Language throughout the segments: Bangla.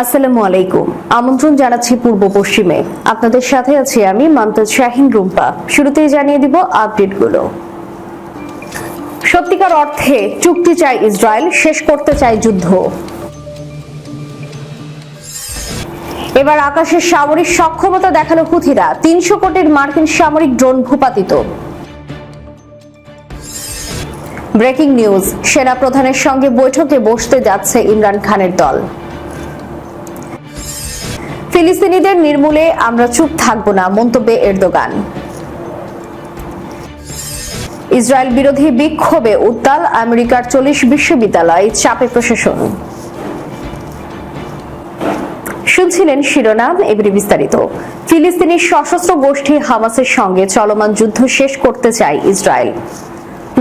আসসালামু আলাইকুম। আমন্ত্রণ জানাচ্ছি পূর্ব পশ্চিমে। আপনাদের সাথে আছি আমি মামতাজ শাহিন রুম্পা। শুরুতেই জানিয়ে দিব আপডেটগুলো। সত্যিকার অর্থে চুক্তি চায় ইসরায়েল, শেষ করতে চায় যুদ্ধ। এবার আকাশের সামরিক সক্ষমতা দেখাল হুথিরা তিনশো কোটির মার্কিন সামরিক ড্রোন ভূপাতিত। ব্রেকিং নিউজ সেনা প্রধানের সঙ্গে বৈঠকে বসতে যাচ্ছে ইমরান খানের দল। ফিলিস্তিনিদের নির্মূলে আমরা চুপ থাকব না, মন্তব্যে এরদোগান। ইসরায়েল বিরোধী বিক্ষোভে উত্তাল আমেরিকার চল্লিশ বিশ্ববিদ্যালয় চাপে প্রশাসন। শুনছিলেন শিরোনাম এবারে বিস্তারিত। ফিলিস্তিনি সশস্ত্র গোষ্ঠী হামাসের সঙ্গে চলমান যুদ্ধ শেষ করতে চায় ইসরায়েল।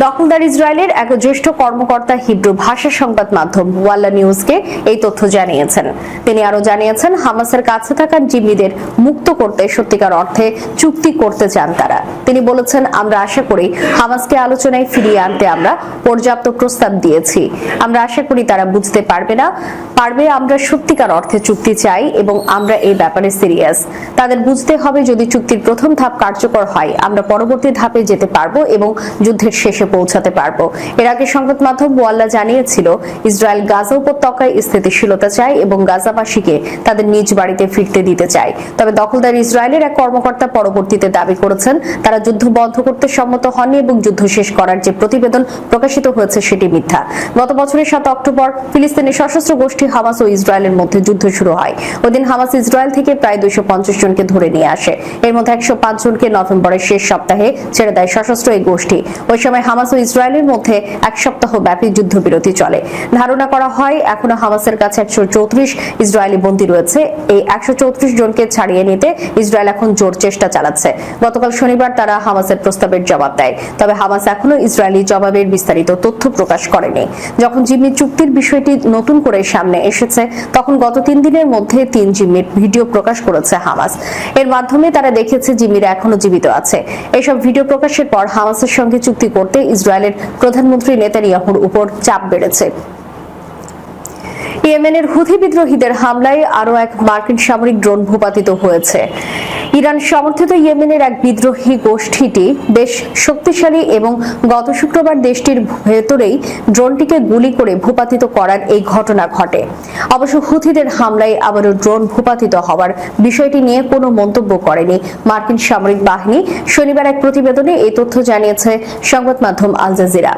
দখলদার ইসরায়েলের এক জ্যেষ্ঠ কর্মকর্তা হিব্রু ভাষা সংবাদ মাধ্যম ওয়াল্লা নিউজকে এই তথ্য জানিয়েছেন। তিনি আরও জানিয়েছেন, হামাসের কাছে থাকা জিম্মিদের মুক্ত করতে সত্যিকার অর্থে চুক্তি করতে চান তারা। তিনি বলেছেন, আমরা আশা করি হামাসকে আলোচনায় ফিরিয়ে আনতে আমরা পর্যাপ্ত প্রস্তাব দিয়েছি। আমরা আশা করি তারা বুঝতে পারবে না, পারবে আমরা সত্যিকার অর্থে চুক্তি চাই এবং আমরা এই ব্যাপারে সিরিয়াস। তাদের বুঝতে হবে যদি চুক্তির প্রথম ধাপ কার্যকর হয়, আমরা পরবর্তী ধাপে যেতে পারব এবং যুদ্ধের শেষে পৌঁছাতে পারব। এর আগে সংবাদ মাধ্যম ওয়াল্লা জানিয়েছিল, ইসরায়েল গাজা উপত্যকায় স্থিতিশীলতা চায় এবং গাজাবাসীকে তাদের নিজ বাড়িতে ফিরতে দিতে চায়। তবে দখলদার ইসরায়েলের এক কর্মকর্তা পরবর্তীতে দাবি করেছেন, তারা যুদ্ধ বন্ধ করতে সম্মত হননি এবং যুদ্ধ শেষ করার যে প্রতিবেদন প্রকাশিত হয়েছে সেটি মিথ্যা। গত বছরের সাত অক্টোবর ফিলিস্তিনের সশস্ত্র গোষ্ঠী হামাস ও ইসরায়েলের মধ্যে যুদ্ধ শুরু হয়। ওদিন হামাস ইসরায়েল থেকে প্রায় দুইশো পঞ্চাশ জনকে ধরে নিয়ে আসে। এর মধ্যে একশো পাঁচ জনকে নভেম্বরের শেষ সপ্তাহে ছেড়ে দেয় সশস্ত্র এই গোষ্ঠী। ওই সময় হামাস ও ইসরায়েলের মধ্যে এক সপ্তাহ ব্যাপী যুদ্ধবিরতি চলে। ধারণা করা হয়, এখনও হামাসের কাছে একশো চৌত্রিশ ইসরায়েলি বন্দী রয়েছে। এই একশো চৌত্রিশ জনকে ছাড়িয়ে নিতে ইসরায়েল এখন জোর চেষ্টা চালাচ্ছে। গতকাল শনিবার তারা হামাসের প্রস্তাবের জবাব দেয়। তবে হামাস এখনও ইসরায়েলি জবাবের বিস্তারিত তথ্য প্রকাশ করেনি। যখন জিম্মি চুক্তির বিষয়টি নতুন করে সামনে এসেছে, তখন গত তিন দিনের মধ্যে তিন জিম্মির ভিডিও প্রকাশ করেছে হামাস। এর মাধ্যমে তারা দেখেছে জিম্মিরা এখনও জীবিত আছে। এসব ভিডিও প্রকাশের পর হামাসের সঙ্গে চুক্তি করতে ইসরায়েলের প্রধানমন্ত্রী নেতানিয়াহুর উপর চাপ বেড়েছে। ইয়েমেনের হুথি বিদ্রোহীদের হামলায় আরও এক মার্কিন সামরিক ড্রোন ভূপাতিত হয়েছে। ইরান সমর্থিত ইয়েমেনের এক বিদ্রোহী গোষ্ঠীটি বেশ শক্তিশালী এবং গত শুক্রবার দেশটির ভেতরেই ড্রোনটিকে গুলি করে ভূপাতিত করার এই ঘটনা ঘটে। অবশ্য হুথিদের হামলায় আবারও ড্রোন ভূপাতিত হওয়ার বিষয়টি নিয়ে কোনো মন্তব্য করেনি মার্কিন সামরিক বাহিনী। শনিবার এক প্রতিবেদনে এই তথ্য জানিয়েছে সংবাদ মাধ্যম আল জাজিরা।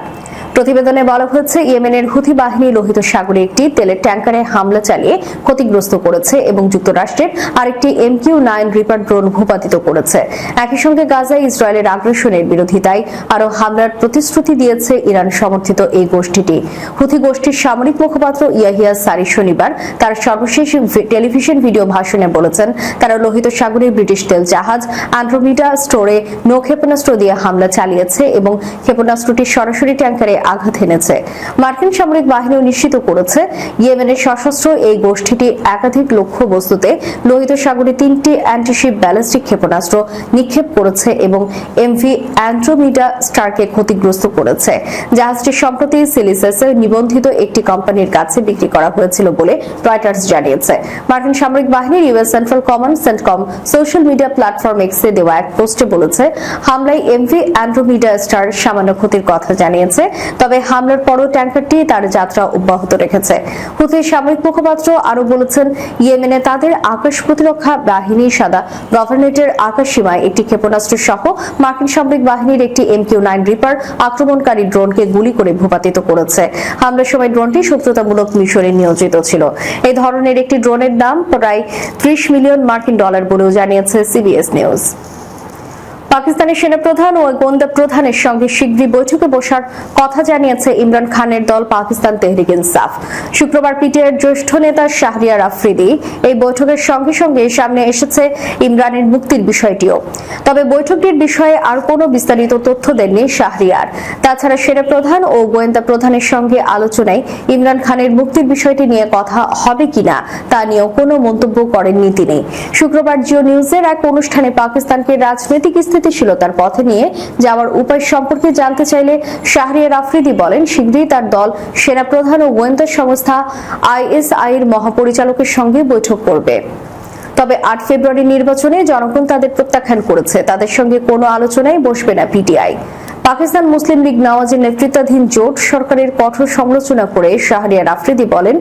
প্রতিবেদনে বলা হয়েছে, ইয়েমেনের হুথি বাহিনী লোহিত সাগরে একটি তেলের ট্যাঙ্কারে হামলা চালিয়ে ক্ষতিগ্রস্ত করেছে এবং যুক্তরাষ্ট্রের আরেকটি M Q nine Reaper drone ভূপাতিত করেছে। একই সঙ্গে গাজায় ইসরায়েলের আগ্রাসনের বিরোধিতায় আরও হামলার প্রতিশ্রুতি দিয়েছে ইরান সমর্থিত এই গোষ্ঠীটি। হুথি গোষ্ঠীর সামরিক মুখপাত্র ইয়াহিয়া সারি শনিবার তার সর্বশেষ টেলিভিশন ভিডিও ভাষণে বলেছেন, তারা লোহিত সাগরে ব্রিটিশ তেল জাহাজ আন্ড্রোমিডা স্টোরে নৌ ক্ষেপণাস্ত্র দিয়ে হামলা চালিয়েছে এবং ক্ষেপণাস্ত্রটি সরাসরি ট্যাঙ্কারে আঘাত এনেছে। মার্কিন সামরিক বাহিনীও নিশ্চিত করেছে, ইয়েমেনের সশস্ত্র এই গোষ্ঠীটি একাধিক লক্ষ্য বস্তুতে লোহিত সাগরে তিনটি অ্যান্টিশিপ ব্যালিস্টিক ক্ষেপণাস্ত্র নিক্ষেপ করেছে এবং এমভি অ্যান্ড্রোমিডা স্টারকে ক্ষতিগ্রস্ত করেছে। জাহাজটি সম্প্রতি সিলিসাসে নিবন্ধিত একটি কোম্পানির কাছে বিক্রি করা হয়েছিল বলে রয়টার্স জানিয়েছে। মার্কিন সামরিক বাহিনীর US Central Command CENTCOM social media platform এক্সে দেওয়া এক পোস্টে বলেছে, হামলায় এমভি অ্যান্ড্রোমিডা স্টার সামান্য ক্ষতির কথা জানিয়েছে। তবে হামলার পরও ট্যাঙ্কারটি তার যাত্রা অব্যাহত রেখেছে। হুথির সামরিক মুখপাত্র আরও বলেছেন, ইয়েমেনে তাদের আকাশ প্রতিরক্ষা বাহিনীর সাদা গভর্নরেটের আকাশ সীমায় একটি ক্ষেপণাস্ত্র সহ মার্কিন সামরিক বাহিনীর একটি এম কিউ নাইন রিপার আক্রমণকারী ড্রোনকে গুলি করে ভূপাতিত করেছে। হামলার সময় ড্রোনটি শত্রুতামূলক মিশরে নিয়োজিত ছিল। এই ধরনের একটি ড্রোনের দাম প্রায় ত্রিশ মিলিয়ন মার্কিন ডলার বলেও জানিয়েছে সিবিএস নিউজ। পাকিস্তানের সেনাপ্রধান ও গোয়েন্দা প্রধানের সঙ্গে শীঘ্রই বৈঠকে বসার কথা জানিয়েছে ইমরান খানের দল পাকিস্তান তেহরিক ইনসাফ। শুক্রবার পিটিআইয়ের জ্যেষ্ঠ নেতা শাহরিয়ার আফ্রিদি এই বৈঠকের সঙ্গে সঙ্গে সামনে এসেছে ইমরানের মুক্তির বিষয়টিও। তবে বৈঠকটির বিষয়ে আর কোনো বিস্তারিত তথ্য দেননি শাহরিয়ার। তাছাড়া সেনাপ্রধান ও গোয়েন্দা প্রধানের সঙ্গে আলোচনায় ইমরান খানের মুক্তির বিষয়টি নিয়ে কথা হবে কিনা তা নিয়েও কোনো মন্তব্য করেননি তিনি। শুক্রবার জিও নিউজের এক অনুষ্ঠানে পাকিস্তানকে রাজনৈতিক স্থিতি অস্থিতিশীলতার পথে নিয়ে যাওয়ার উপায় সম্পর্কে জানতে চাইলে শাহরিয়ার আফ্রিদি বলেন, শীঘ্রই তার দল সেনাপ্রধান ও গোয়েন্দা সংস্থা আইএসআই এর মহাপরিচালকের সঙ্গে বৈঠক করবে। তবে আট ফেব্রুয়ারি নির্বাচনে জনগণ তাদের প্রত্যাখ্যান করেছে। তাদের সঙ্গে কোনো আলোচনায় বসবে না পিটিআই। পাকিস্তান মুসলিম লীগ নওয়াজের নেতৃত্বাধীন জোট সরকারের কঠোর সমালোচনা করে শাহরিয়ার আফ্রিদি বলেন,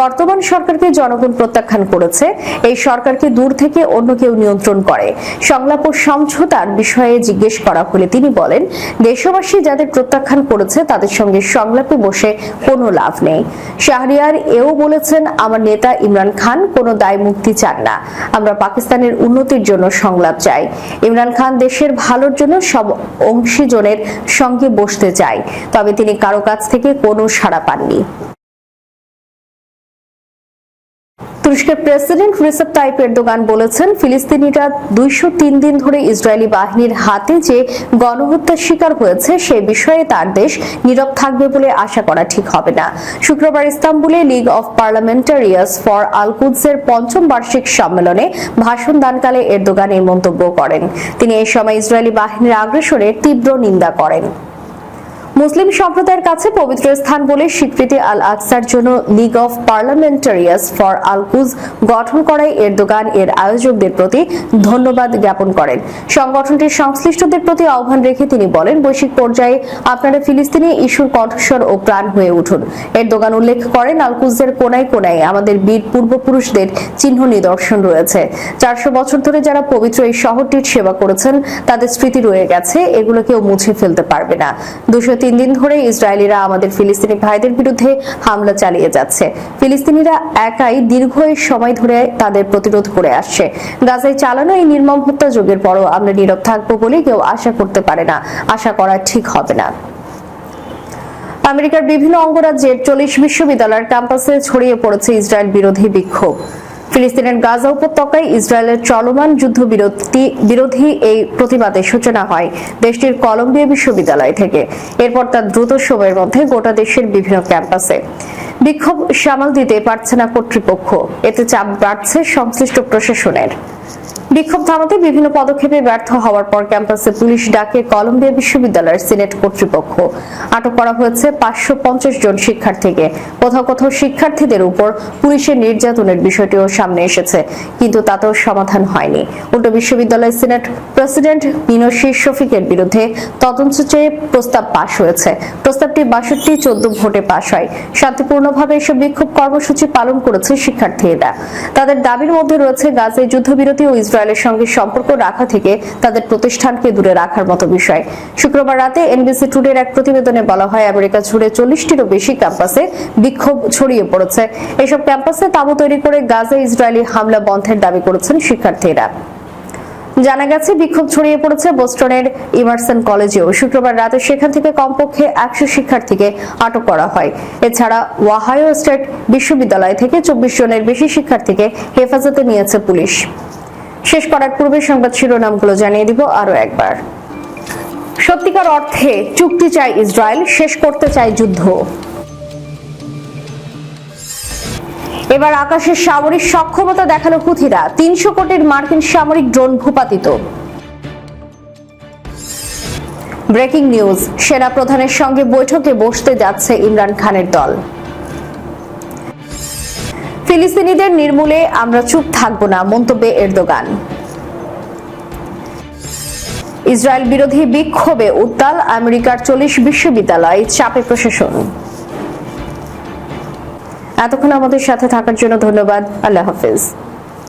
বর্তমান সরকারকে জনগণ প্রত্যাখ্যান করেছে। এই সরকারকে দূর থেকে অন্য কেউ নিয়ন্ত্রণ করে। সংলাপ ও সমঝোতার বিষয়ে জিজ্ঞেস করা হলে তিনি বলেন, দেশবাসী যাদের প্রত্যাখ্যান করেছে, তাদের সঙ্গে সংলাপে বসে কোনো লাভ নেই। শাহরিয়ার এও বলেছেন, আমার নেতা ইমরান খান কোনো দায় মুক্তি চান না। আমরা পাকিস্তানের উন্নতির জন্য সংলাপ চাই। ইমরান খান, দেশের ভালোর জন্য সব অংশীজনের সঙ্গে বসতে চায় তবে তিনি কারও কাছ থেকে কোনো সাড়া পাননি। তুরস্কের প্রেসিডেন্ট রিসেপ তাইপ এরদোগান বলেছেন, ফিলিস্তিনিরা দুইশো তিন দিন ধরে ইসরায়েলি বাহিনীর হাতে যে গণহত্যার শিকার হয়েছে, সে বিষয়ে তার দেশ নীরব থাকবে বলে আশা করা ঠিক হবে না। শুক্রবার ইস্তাম্বুলে লিগ অফ পার্লামেন্টারিয়াস ফর আলকুদসের পঞ্চম বার্ষিক সম্মেলনে ভাষণ দানকালে এরদোগান এই মন্তব্য করেন। তিনি এই সময় ইসরায়েলি বাহিনীর আগ্রাসনের তীব্র নিন্দা করেন। মুসলিম সম্প্রদায়ের কাছে পবিত্র স্থান বলে স্বীকৃতি আল আকসার জন্য লিগ অফ পার্লামেন্টারিয়াস ফর আলকুজ গঠন করায় এরদোগান এর আয়োজকদের প্রতি ধন্যবাদ জ্ঞাপন করেন। সংগঠনটির সংশ্লিষ্টদের প্রতি আহ্বান রেখে তিনি বলেন, বৈশ্বিক পর্যায়ে আপনারা ফিলিস্তিনি ইস্যুর কণ্ঠস্বর ও প্রাণ হয়ে উঠুন। এর এরদোগান উল্লেখ করেন আলকুজের কোনায় কোনায় আমাদের বীর পূর্বপুরুষদের চিহ্ন নিদর্শন রয়েছে। চারশো বছর ধরে যারা পবিত্র এই শহরটির সেবা করেছেন, তাদের স্মৃতি রয়ে গেছে এগুলো কেউ মুছে ফেলতে পারবে না। দুশো তিন দিন ধরে ইসরায়েলিরা আমাদের ফিলিস্তিনি ভাইদের বিরুদ্ধে হামলা চালিয়ে যাচ্ছে। ফিলিস্তিনিরা একাই দীর্ঘ সময় ধরে তাদের প্রতিরোধ করে আসছে। গাজায় চালানো এই নির্মম হত্যা যুগের পরও আমরা নীরব থাকব বলে কেউ আশা করতে পারে না। আশা করা ঠিক হবে না। আমেরিকার বিভিন্ন অঙ্গরাজ্যের চল্লিশ বিশ্ববিদ্যালয়ের ক্যাম্পাসে ছড়িয়ে পড়েছে ইসরায়েল বিরোধী বিক্ষোভ। ফিলিস্তিনের গাজা উপত্যকায় ইসরায়েলের চলমান যুদ্ধ বিরোধী এই প্রতিবাদের সূচনা হয় দেশটির কলম্বিয়া বিশ্ববিদ্যালয় থেকে। এরপর তার দ্রুত সময়ের মধ্যে গোটা দেশের বিভিন্ন ক্যাম্পাসে। বিক্ষোভ সামাল দিতে পারছে না কর্তৃপক্ষ। এতে চাপ বাড়ছে সংশ্লিষ্ট প্রশাসনের। বিক্ষোভ থামাতে বিভিন্ন পদক্ষেপে ব্যর্থ হওয়ার পর ক্যাম্পাসে পুলিশ ডাকে কলম্বিয়া বিশ্ববিদ্যালয়ের সিনেট কর্তৃপক্ষ। আটক করা হয়েছে পাঁচশো পঞ্চাশ জন শিক্ষার্থীকে। কোথাও কোথাও শিক্ষার্থীদের উপর পুলিশের নির্যাতনের বিষয়টিও সামনে এসেছে, কিন্তু তাতেও সমাধান হয়নি। উল্টো বিশ্ববিদ্যালয় সিনেট প্রেসিডেন্ট মিনোশি শফিকের বিরুদ্ধে তদন্ত চেয়ে প্রস্তাব পাশ হয়েছে। প্রস্তাবটি বাষট্টি, চোদ্দ ভোটে পাশ হয়। শান্তিপূর্ণভাবে এসব বিক্ষোভ কর্মসূচি পালন করেছে শিক্ষার্থীরা। তাদের দাবির মধ্যে রয়েছে গাজায় যুদ্ধবিরতি ও ইসরায়েলের সঙ্গে সম্পর্ক রাখা থেকে তাদের প্রতিষ্ঠানকে দূরে রাখার মতো বিষয়। শুক্রবার রাতে এনবিসি টুডের এক প্রতিবেদনে বলা হয়, আমেরিকা জুড়ে চল্লিশটিরও বেশি ক্যাম্পাসে বিক্ষোভ ছড়িয়ে পড়েছে। এসব ক্যাম্পাসে তাঁবু তৈরি করে গাজা ইসরায়েলি হামলা বন্ধের দাবি করেছেন শিক্ষার্থীরা। জানা গেছে, বিক্ষোভ ছড়িয়ে পড়েছে বোস্টনের ইমার্সন কলেজেও। শুক্রবার রাতে সেখান থেকে কমপক্ষে একশো শিক্ষার্থীকে আটক করা হয়। এছাড়া ওয়াহাইও স্টেট বিশ্ববিদ্যালয় থেকে চব্বিশ জনের বেশি শিক্ষার্থীকে হেফাজতে নিয়েছে পুলিশ। শেষ করার পূর্বে সংবাদ শিরোনামগুলো জানিয়ে দিব আরও একবার। সত্যিকার অর্থে চুক্তি চায় ইসরায়েল, শেষ করতে চায় যুদ্ধ। এবার আকাশের সামরিক সক্ষমতা দেখাল হুথিরা তিনশো কোটির মার্কিন সামরিক ড্রোন ভূপাতিত। ব্রেকিং নিউজ সেনা প্রধানের সঙ্গে বৈঠকে বসতে যাচ্ছে ইমরান খানের দল। ফিলিস্তিনিদের নির্মূলে আমরা চুপ থাকব না, মন্তব্যে এরদোগান। ইসরায়েল বিরোধী বিক্ষোভে উত্তাল আমেরিকার চল্লিশ বিশ্ববিদ্যালয়, চাপে প্রশাসন। এতক্ষণ আমাদের সাথে থাকার জন্য ধন্যবাদ। আল্লাহ হাফিজ।